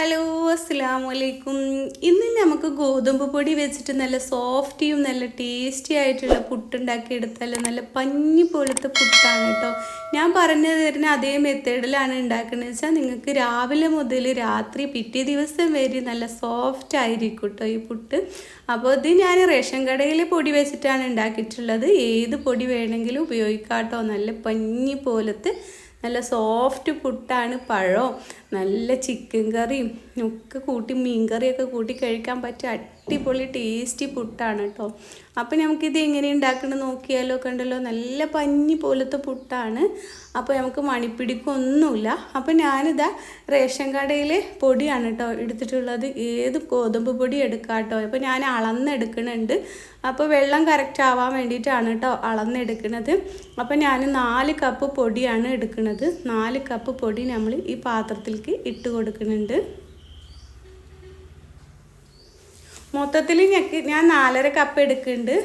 Hello അസ്സാം വലൈക്കും ഇന്ന് നമുക്ക് ഗോതമ്പ് പൊടി വെച്ചിട്ട് നല്ല സോഫ്റ്റിയും നല്ല ടേസ്റ്റി ആയിട്ടുള്ള പുട്ടുണ്ടാക്കി എടുത്താൽ നല്ല പഞ്ഞി പോലത്തെ പുട്ടാണ് കേട്ടോ. ഞാൻ പറഞ്ഞു തരുന്ന അതേ മെത്തേഡിലാണ് ഉണ്ടാക്കുന്നത് വെച്ചാൽ നിങ്ങൾക്ക് രാവിലെ മുതൽ രാത്രി പിറ്റേ ദിവസം വരെ നല്ല സോഫ്റ്റ് ആയിരിക്കും കേട്ടോ ഈ പുട്ട്. അപ്പോൾ ഇത് ഞാൻ റേഷൻ കടയിൽ പൊടി വെച്ചിട്ടാണ് ഉണ്ടാക്കിയിട്ടുള്ളത്. ഏത് പൊടി വേണമെങ്കിലും ഉപയോഗിക്കാം കേട്ടോ. നല്ല പഞ്ഞി പോലത്തെ നല്ല സോഫ്റ്റ് പുട്ടാണ് പഴവും നല്ല ചിക്കൻ കറിയും ഒക്കെ കൂട്ടി മീൻ കറിയൊക്കെ കൂട്ടി കഴിക്കാൻ പറ്റിയ അടിപൊളി ടേസ്റ്റി പുട്ടാണ് കേട്ടോ അപ്പോൾ നമുക്കിത് എങ്ങനെ ഉണ്ടാക്കണം നോക്കിയാലോ കണ്ടല്ലോ. നല്ല പഞ്ഞി പോലത്തെ പുട്ടാണ് അപ്പോൾ നമുക്ക് മണിപ്പിടിക്കൊന്നുമില്ല അപ്പോൾ ഞാനിതാ റേഷൻ കടയിലെ പൊടിയാണ് കേട്ടോ എടുത്തിട്ടുള്ളത്. ഏത് ഗോതമ്പ് പൊടി എടുക്കാം കേട്ടോ അപ്പോൾ ഞാൻ അളന്നെടുക്കണുണ്ട് അപ്പോൾ വെള്ളം കറക്റ്റ് ആവാൻ വേണ്ടിയിട്ടാണ് കേട്ടോ അളന്നെടുക്കുന്നത് അപ്പോൾ ഞാൻ നാല് കപ്പ് പൊടിയാണ് എടുക്കുന്നത്. നാല് കപ്പ് പൊടി നമ്മൾ ഈ പാത്രത്തിലേക്ക് ഇട്ട് കൊടുക്കുന്നുണ്ട്. മൊത്തത്തിൽ ഞെക്ക് ഞാൻ നാലര കപ്പ് എടുക്കുന്നുണ്ട്.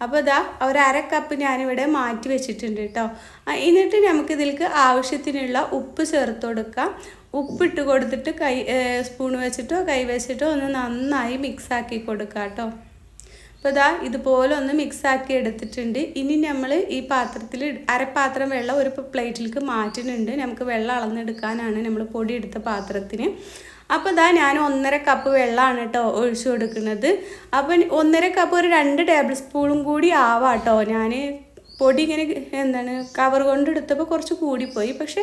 അപ്പോൾ ഇതാ ഒരു അര കപ്പ് ഞാനിവിടെ മാറ്റി വെച്ചിട്ടുണ്ട് കേട്ടോ എന്നിട്ട് നമുക്ക് ഇതിലേക്ക് ആവശ്യത്തിനുള്ള ഉപ്പ് ചേർത്ത് കൊടുക്കാം. ഉപ്പിട്ട് കൊടുത്തിട്ട് കൈ സ്പൂൺ വെച്ചിട്ടോ കൈ വെച്ചിട്ടോ ഒന്ന് നന്നായി മിക്സാക്കി കൊടുക്കാം കേട്ടോ അപ്പോൾ ഇതാ ഇതുപോലെ ഒന്ന് മിക്സ് ആക്കി എടുത്തിട്ടുണ്ട്. ഇനി നമ്മൾ ഈ പാത്രത്തിൽ അരപ്പാത്രം വെള്ളം ഒരു പ്ലേറ്റിലേക്ക് മാറ്റുന്നുണ്ട്. നമുക്ക് വെള്ളം അളന്നെടുക്കാനാണ് നമ്മൾ പൊടി എടുത്ത പാത്രത്തിന്. അപ്പോൾ ഇതാ ഞാൻ ഒന്നര കപ്പ് വെള്ളമാണ് കേട്ടോ ഒഴിച്ചു കൊടുക്കുന്നത്. അപ്പം ഒന്നര കപ്പ് ഒരു രണ്ട് ടേബിൾ സ്പൂണും കൂടി ആവാം കേട്ടോ ഞാൻ പൊടി ഇങ്ങനെ എന്താണ് കവർ കൊണ്ടെടുത്തപ്പോൾ കുറച്ച് കൂടിപ്പോയി. പക്ഷേ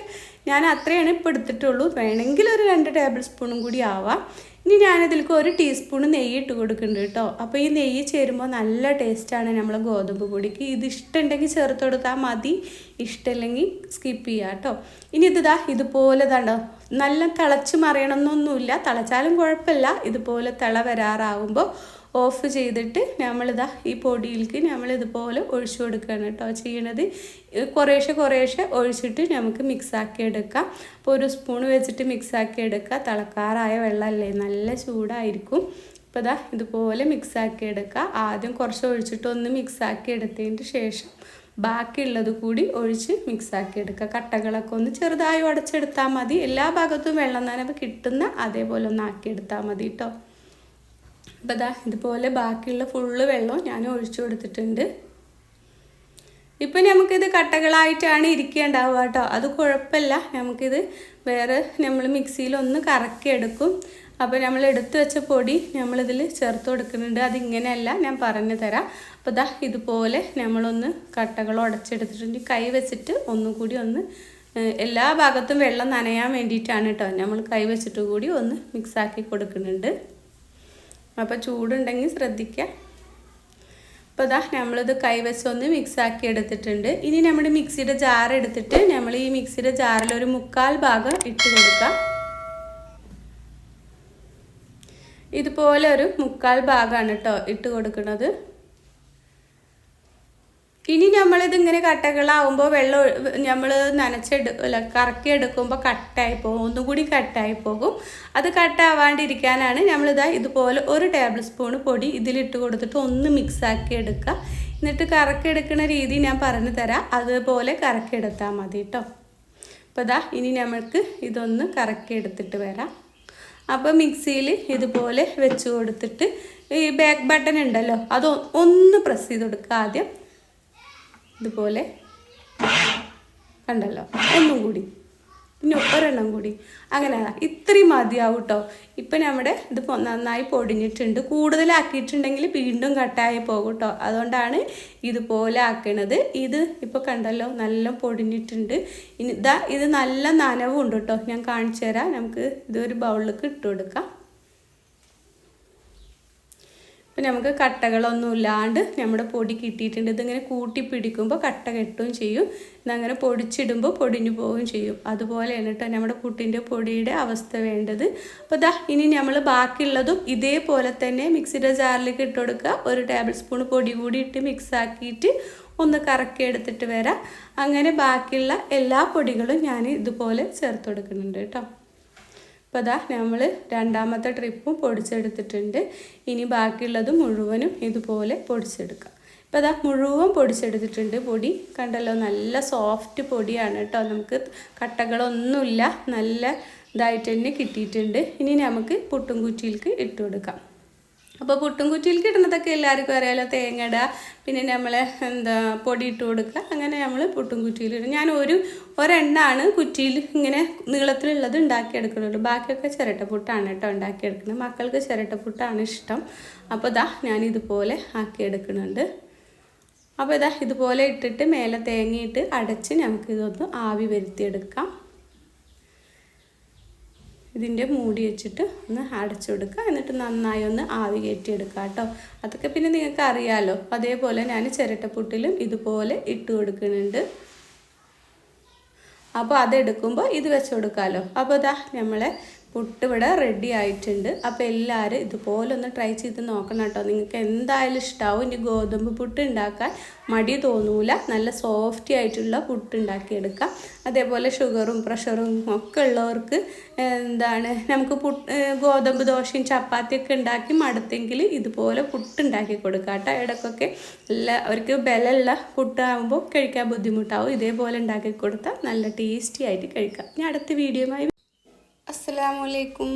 ഞാൻ അത്രയാണ് ഇപ്പോൾ എടുത്തിട്ടുള്ളൂ. വേണമെങ്കിൽ ഒരു രണ്ട് ടേബിൾ സ്പൂണും കൂടി ആവാം. ഇനി ഞാനിതിലേക്ക് ഒരു ടീസ്പൂൺ നെയ്യ് ഇട്ട് കൊടുക്കുന്നുണ്ട് കേട്ടോ അപ്പോൾ ഈ നെയ്യ് ചേരുമ്പോൾ നല്ല ടേസ്റ്റാണ് നമ്മളെ ഗോതമ്പ് പൊടിക്ക്. ഇത് ഇഷ്ടമുണ്ടെങ്കിൽ ചേർത്ത് കൊടുത്താൽ മതി. ഇഷ്ടമില്ലെങ്കിൽ സ്കിപ്പ് ചെയ്യാം കേട്ടോ ഇനി ഇതിതാ ഇതുപോലെ തണ്ടോ നല്ല തിളച്ച് മറിയണമെന്നൊന്നുമില്ല തിളച്ചാലും കുഴപ്പമില്ല ഇതുപോലെ തിള വരാറാവുമ്പോൾ ഓഫ് ചെയ്തിട്ട് നമ്മളിതാ ഈ പൊടിയിലേക്ക് നമ്മൾ ഇതുപോലെ ഒഴിച്ചു കൊടുക്കുകയാണ് കേട്ടോ ചെയ്യണത്. കുറേശ്ശെ കുറേശ്ശെ ഒഴിച്ചിട്ട് നമുക്ക് മിക്സാക്കി എടുക്കാം. അപ്പോൾ ഒരു സ്പൂൺ വെച്ചിട്ട് മിക്സാക്കി എടുക്കുക. തിളക്കാറായ വെള്ളമല്ലേ? നല്ല ചൂടായിരിക്കും. അപ്പോൾ ഇതാ ഇതുപോലെ മിക്സാക്കി എടുക്കുക. ആദ്യം കുറച്ച് ഒഴിച്ചിട്ട് ഒന്ന് മിക്സാക്കി എടുത്തതിന് ശേഷം ബാക്കിയുള്ളത് കൂടി ഒഴിച്ച് മിക്സാക്കി എടുക്കുക. കട്ടകളൊക്കെ ഒന്ന് ചെറുതായി ഉടച്ചെടുത്താൽ മതി. എല്ലാ ഭാഗത്തും വെള്ളം നനവ് കിട്ടുന്ന അതേപോലെ ഒന്ന് ആക്കിയെടുത്താൽ മതി കേട്ടോ. അപ്പോൾ ഇതാ ഇതുപോലെ ബാക്കിയുള്ള ഫുള്ള് വെള്ളം ഞാൻ ഒഴിച്ചു കൊടുത്തിട്ടുണ്ട്. ഇപ്പം നമുക്കിത് കട്ടകളായിട്ടാണ് ഇരിക്കേണ്ടാവുക കേട്ടോ. അത് കുഴപ്പമില്ല. നമുക്കിത് വേറെ നമ്മൾ മിക്സിയിൽ ഒന്ന് കറക്കിയെടുക്കും അപ്പോൾ നമ്മൾ എടുത്തു വെച്ച പൊടി നമ്മളിതിൽ ചേർത്ത് കൊടുക്കുന്നുണ്ട്. അതിങ്ങനെയല്ല ഞാൻ പറഞ്ഞു തരാം. അപ്പോൾ ദാ ഇതുപോലെ നമ്മളൊന്ന് കട്ടകൾ ഉടച്ചെടുത്തിട്ടുണ്ട്. കൈ വെച്ചിട്ട് ഒന്നും കൂടി ഒന്ന് എല്ലാ ഭാഗത്തും വെള്ളം നനയാൻ വേണ്ടിയിട്ടാണ് കേട്ടോ. നമ്മൾ കൈ വെച്ചിട്ട് കൂടി ഒന്ന് മിക്സാക്കി കൊടുക്കുന്നുണ്ട്. അപ്പോൾ ചൂടുണ്ടെങ്കിൽ ശ്രദ്ധിക്കുക അപ്പോൾ ഇതാ നമ്മളിത് കൈവശമൊന്ന് മിക്സാക്കി എടുത്തിട്ടുണ്ട്. ഇനി നമ്മൾ മിക്സിയുടെ ജാർ എടുത്തിട്ട് നമ്മൾ ഈ മിക്സിയുടെ ജാറിൽ ഒരു മുക്കാൽ ഭാഗം ഇട്ട് കൊടുക്കാം. ഇതുപോലെ ഒരു മുക്കാൽ ഭാഗമാണ് കേട്ടോ ഇട്ട് കൊടുക്കുന്നത്. ഇനി നമ്മളിത് ഇങ്ങനെ കട്ടകളാവുമ്പോൾ വെള്ളം നമ്മൾ നനച്ചെടു അല്ല കറക്കി എടുക്കുമ്പോൾ കട്ടായി പോകും. ഒന്നും കൂടി കട്ടായി പോകും. അത് കട്ടാവാണ്ടിരിക്കാനാണ് നമ്മളിതാ ഇതുപോലെ ഒരു ടേബിൾ സ്പൂൺ പൊടി ഇതിലിട്ട് കൊടുത്തിട്ട് ഒന്ന് മിക്സ് ആക്കി എടുക്കുക. എന്നിട്ട് കറക്കി എടുക്കുന്ന രീതി ഞാൻ പറഞ്ഞു തരാം. അതുപോലെ കറക്കി എടുത്താൽ മതി കേട്ടോ അപ്പോൾ ഇതാ ഇനി നമ്മൾക്ക് ഇതൊന്ന് കറക്കി എടുത്തിട്ട് വരാം. അപ്പോൾ മിക്സിയിൽ ഇതുപോലെ വെച്ച് കൊടുത്തിട്ട് ഈ ബാക്ക് ബട്ടൺ ഉണ്ടല്ലോ അത് ഒന്ന് പ്രസ് ചെയ്ത് കൊടുക്കുക ആദ്യം. ഇതുപോലെ കണ്ടല്ലോ. ഒന്നും കൂടി. പിന്നെ ഒരെണ്ണം കൂടി. അങ്ങനെ ഇത്രയും മതിയാവും കേട്ടോ ഇപ്പം നമ്മുടെ ഇത് നന്നായി പൊടിഞ്ഞിട്ടുണ്ട്. കൂടുതലാക്കിയിട്ടുണ്ടെങ്കിൽ വീണ്ടും കട്ടായി പോകും കേട്ടോ അതുകൊണ്ടാണ് ഇതുപോലെ ആക്കണത്. ഇത് ഇപ്പോൾ കണ്ടല്ലോ നല്ല പൊടിഞ്ഞിട്ടുണ്ട്. ഇനി ഇതാ ഇത് നല്ല നനവുണ്ട് കേട്ടോ. ഞാൻ കാണിച്ചു തരാം നമുക്ക് ഇതൊരു ബൗളിലേക്ക് ഇട്ട് കൊടുക്കാം. ഇപ്പം നമുക്ക് കട്ടകളൊന്നും ഇല്ലാണ്ട് നമ്മുടെ പൊടി കിട്ടിയിട്ടുണ്ട്. ഇതിങ്ങനെ കൂട്ടി പിടിക്കുമ്പോൾ കട്ട കെട്ടുകയും ചെയ്യും. ഇതങ്ങനെ പൊടിച്ചിടുമ്പോൾ പൊടിഞ്ഞു പോവുകയും ചെയ്യും. അതുപോലെയാണ് കേട്ടോ നമ്മുടെ പുട്ടിന്റെ പൊടിയുടെ അവസ്ഥ വേണ്ടത്. അപ്പോൾ ദാ ഇനി നമ്മൾ ബാക്കിയുള്ളതും ഇതേപോലെ തന്നെ മിക്സിയുടെ ജാറിലേക്ക് ഇട്ട് കൊടുക്കുക. ഒരു ടേബിൾ സ്പൂൺ പൊടി കൂടി ഇട്ട് മിക്സ് ആക്കിയിട്ട് ഒന്ന് കറക്കി എടുത്തിട്ട് വരാം. അങ്ങനെ ബാക്കിയുള്ള എല്ലാ പൊടികളും ഞാൻ ഇതുപോലെ ചേർത്ത് കൊടുക്കുന്നുണ്ട് കേട്ടോ. അപ്പോൾ അതാ നമ്മൾ രണ്ടാമത്തെ ട്രിപ്പും പൊടിച്ചെടുത്തിട്ടുണ്ട്. ഇനി ബാക്കിയുള്ളത് മുഴുവനും ഇതുപോലെ പൊടിച്ചെടുക്കാം. ഇപ്പോൾ അതാ മുഴുവൻ പൊടിച്ചെടുത്തിട്ടുണ്ട് പൊടി. കണ്ടല്ലോ നല്ല സോഫ്റ്റ് പൊടിയാണ് കേട്ടോ. നമുക്ക് കട്ടകളൊന്നുമില്ല. നല്ല ഇതായിട്ട് തന്നെ കിട്ടിയിട്ടുണ്ട്. ഇനി നമുക്ക് പുട്ടും കുറ്റിയിലേക്ക് ഇട്ട് കൊടുക്കാം. അപ്പോൾ പുട്ടും കുറ്റിയിൽ കിട്ടുന്നതൊക്കെ എല്ലാവർക്കും അറിയാലോ തേങ്ങ ഇടുക പിന്നെ നമ്മൾ എന്താ പൊടി ഇട്ട് കൊടുക്കുക അങ്ങനെ നമ്മൾ പുട്ടും കുറ്റിയിൽ ഇടും. ഞാൻ ഒരു ഒരെണ്ണാണ് കുറ്റിയിൽ ഇങ്ങനെ നീളത്തിലുള്ളത് ഉണ്ടാക്കിയെടുക്കുന്നുള്ളൂ ബാക്കിയൊക്കെ ചിരട്ടപ്പുട്ടാണ് കേട്ടോ ഉണ്ടാക്കിയെടുക്കുന്നത്. മക്കൾക്ക് ചിരട്ടപ്പുട്ടാണ് ഇഷ്ടം. അപ്പോൾ ഇതാ ഞാൻ ഇതുപോലെ ആക്കിയെടുക്കുന്നുണ്ട്. അപ്പോൾ ഇതാ ഇതുപോലെ ഇട്ടിട്ട് മേലെ തേങ്ങയിട്ട് അടച്ച് നമുക്ക് ഇതൊന്ന് ആവി വരുത്തിയെടുക്കാം. ഇതിന്റെ മൂടി വെച്ചിട്ട് ഒന്ന് അടച്ചു കൊടുക്കുക. എന്നിട്ട് നന്നായി ഒന്ന് ആവി കയറ്റിയെടുക്കുക കേട്ടോ. അതൊക്കെ പിന്നെ നിങ്ങൾക്ക് അറിയാമല്ലോ അതേപോലെ ഞാൻ ചിരട്ടപ്പുട്ടിലും ഇതുപോലെ ഇട്ട് കൊടുക്കുന്നുണ്ട്. അപ്പോൾ അതെടുക്കുമ്പോൾ ഇത് വെച്ച് കൊടുക്കാമല്ലോ അപ്പോൾ ഇതാ നമ്മളെ പുട്ട് ഇവിടെ റെഡി ആയിട്ടുണ്ട്. അപ്പോൾ എല്ലാവരും ഇതുപോലെ ഒന്ന് ട്രൈ ചെയ്ത് നോക്കണം കേട്ടോ. നിങ്ങൾക്ക് എന്തായാലും ഇഷ്ടമാവും ഇനി ഗോതമ്പ് പുട്ട് ഉണ്ടാക്കാൻ. മടി തോന്നൂല. നല്ല സോഫ്റ്റി ആയിട്ടുള്ള പുട്ട് ഉണ്ടാക്കിയെടുക്കാം. അതേപോലെ ഷുഗറും പ്രഷറും ഒക്കെ ഉള്ളവർക്ക് എന്താണ് നമുക്ക് പുട്ട് ഗോതമ്പ് ദോശയും ചപ്പാത്തിയൊക്കെ ഉണ്ടാക്കി മടുത്തെങ്കിൽ ഇതുപോലെ പുട്ട് ഉണ്ടാക്കി കൊടുക്കാം കേട്ടോ. ഇടയ്ക്കൊക്കെ നല്ല അവർക്ക് ബലമുള്ള പുട്ടാകുമ്പോൾ കഴിക്കാൻ ബുദ്ധിമുട്ടാവും. ഇതേപോലെ ഉണ്ടാക്കി കൊടുത്താൽ നല്ല ടേസ്റ്റി ആയിട്ട് കഴിക്കാം. ഞാൻ അടുത്ത വീഡിയോയുമായി അസ്സലാമലൈക്കും